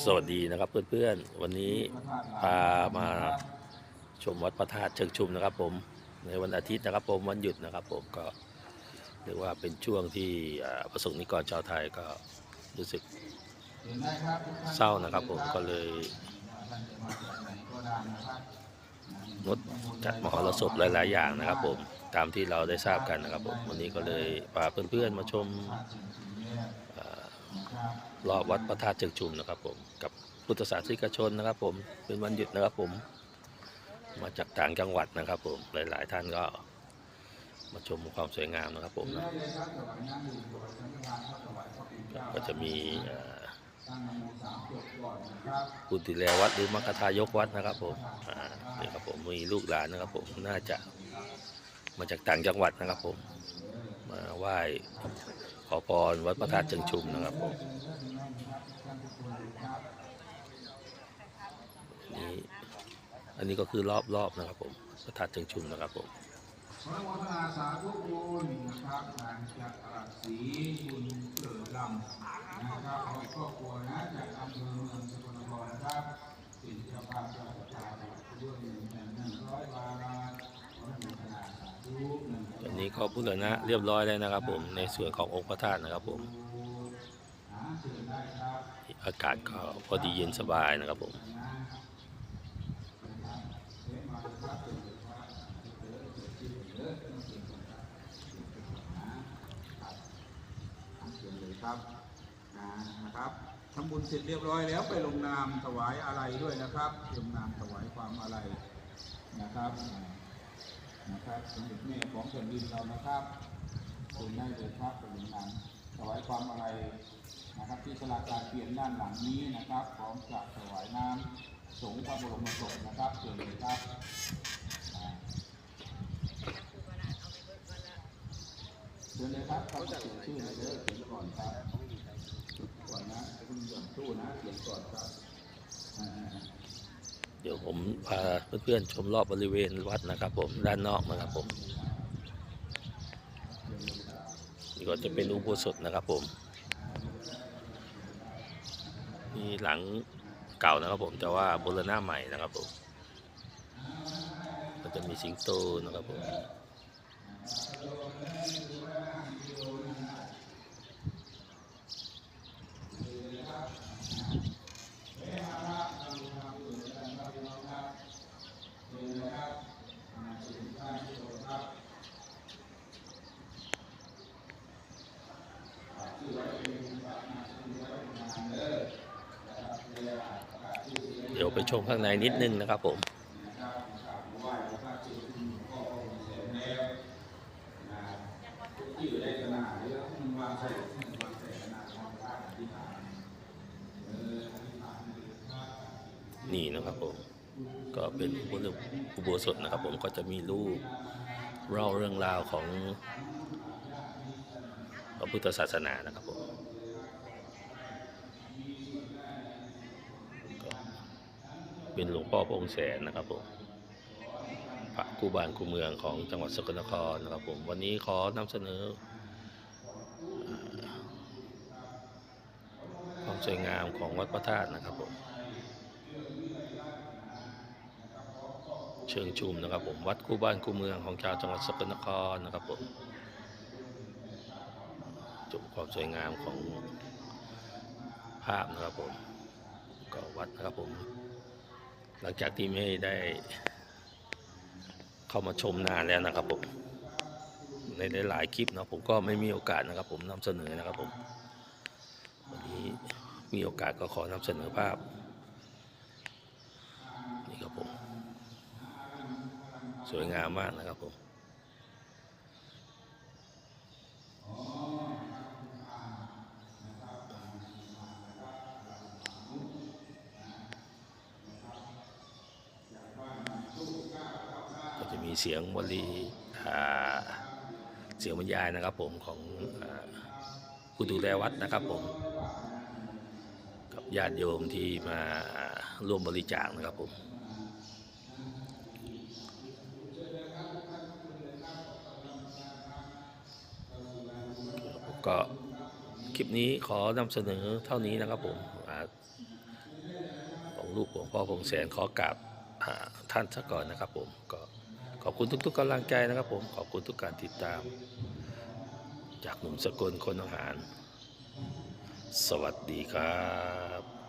สวัสดีนะครับเพื่อนๆ วันนี้พามาชมวัดพระธาตุเชิงชุมนะครับ ผมในวันอาทิตย์นะครับ ผมวันหยุดนะครับ ผมก็เรียกว่าเป็นช่วงที่ประสงค์นิกรชาวไทยก็รู้สึกเศร้านะครับ ผมก็เลยงดจัดมหรสพหลาย ๆ อย่างนะครับ ผมตามที่เราได้ทราบกันนะครับ ผมวันนี้ก็เลยพาเพื่อนๆมาชม รอบวัดพระธาตุเชิงชุมนะครับผมกับพุทธศาสนิกชนนะครับ ผมเป็นวันหยุดนะครับผม มาจากต่างจังหวัดนะครับ ผมหลาย ๆ ท่านก็มาชมความสวยงามนะครับผมนะก็จะมีเอ่อผู้ดูแลวัดหรือมรรคทายกวัดนะครับผมนี่ครับผมมีลูกหลานนะครับ ผมน่าจะมาจากต่างจังหวัดนะครับ ผมมาไหว้ อพรวัดพระธาตุเชิงชุมนะครับนี่อันนี้ก็คือรอบรอบนะครับผมพระธาตุเชิงชุมนะครับผมขออนุโมทนาสาธุบุญนะครับทางจากรักศรีคุณเกิดลำนะครับขอครอบครัวนะจากอำเภอเมืองสกลนครนะครับสินเจ้าภาพเจ้าประชาด้วยหนึ่งแสนหนึ่งร้อยบาทขออนุโมทนาดสาธุห นี้ก็พุทธนะเรียบร้อยแล้วนะครับ ผมในส่วนขององค์พระธาตุนะครับผมอากาศก็พอดีเย็นสบายนะครับผมเชิญเลยครับนะครับทำบุญเสร็จเรียบร้อยแล้วไปลงนามถวายอะไรด้วยนะครับลงนามถวายความอะไรนะครับ นะครับสมเด็จแม่ของแผ่นดินเรานะครับเชิญได้เลยครับไปลงนามถวายความอะไรนะครับที่สลาการเปลี่ยนด้านหลังนี้นะครับพร้อมกับถวายน้ำสงฆ์พระบรมศพนะครับเชิญเลยครับเชิญเลยครับเข้าเขียนชื่อให้เลยเขียนก่อนครับก่อนนะคุณหย่อนตู้นะเขียนก่อนครับอ่า เดี๋ยวผมพาเพื่อนๆชมรอบบริเวณวัดนะครับ ผมด้านนอกนะครับผมนี่ก็จะเป็นอุโบสถนะครับผมนี่หลังเก่านะครับผมแต่ว่าบูรณะใหม่นะครับผมก็จะมีสิงโตนะครับผม ดี๋ยวไปชมข้างในนิดนึงนะครับผมนี่นะครับผมก็เป็นอุโบอุโบสถนะครับ ผมก็จะมีรูปเล่าเรื่องราวของพระพุทธศาสนานะครับผมก็ เป็นหลวงพ่อพระองค์แสนนะครับผมพระคู่บ้านคู่เมืองของจังหวัดสกลนครนะครับผมวันนี้ขอนำเสนอ ความสวยงามของวัดพระธาตุนะครับผมเชิงชุมนะครับผมวัดคู่บ้านคู่เมืองของชาวจังหวัดสกลนครนะครับผมชมความสวยงามของภาพนะครับผมก็วัดนะครับผม หลังจากที่ไม่ได้เข้ามาชมนานแล้วนะครับผมในหลายๆคลิปนะผมก็ไม่มีโอกาสนะครับ ผมนำเสนอนะครับผมวันนี้มีโอกาสก็ขอนำเสนอภาพนี่ครับผม สวยงามมากนะครับผม มีเสียงวลีเสียงบรรยายนะครับผมของผู้ดูแลวัดนะครับผม กับญาติโยมที่มาร่วมบริจาคนะครับผมก็คลิปนี้ขอนำเสนอเท่านี้นะครับผมขอ่าลูกหลวงพ่อพงแสนขอกราบท่านซะก่อนนะครับผมก็ ขอบคุณทุก ๆกำลังใจนะครับผมขอบคุณทุกการติดตาม จากหนุ่มสกลคนอาหาร สวัสดีครับ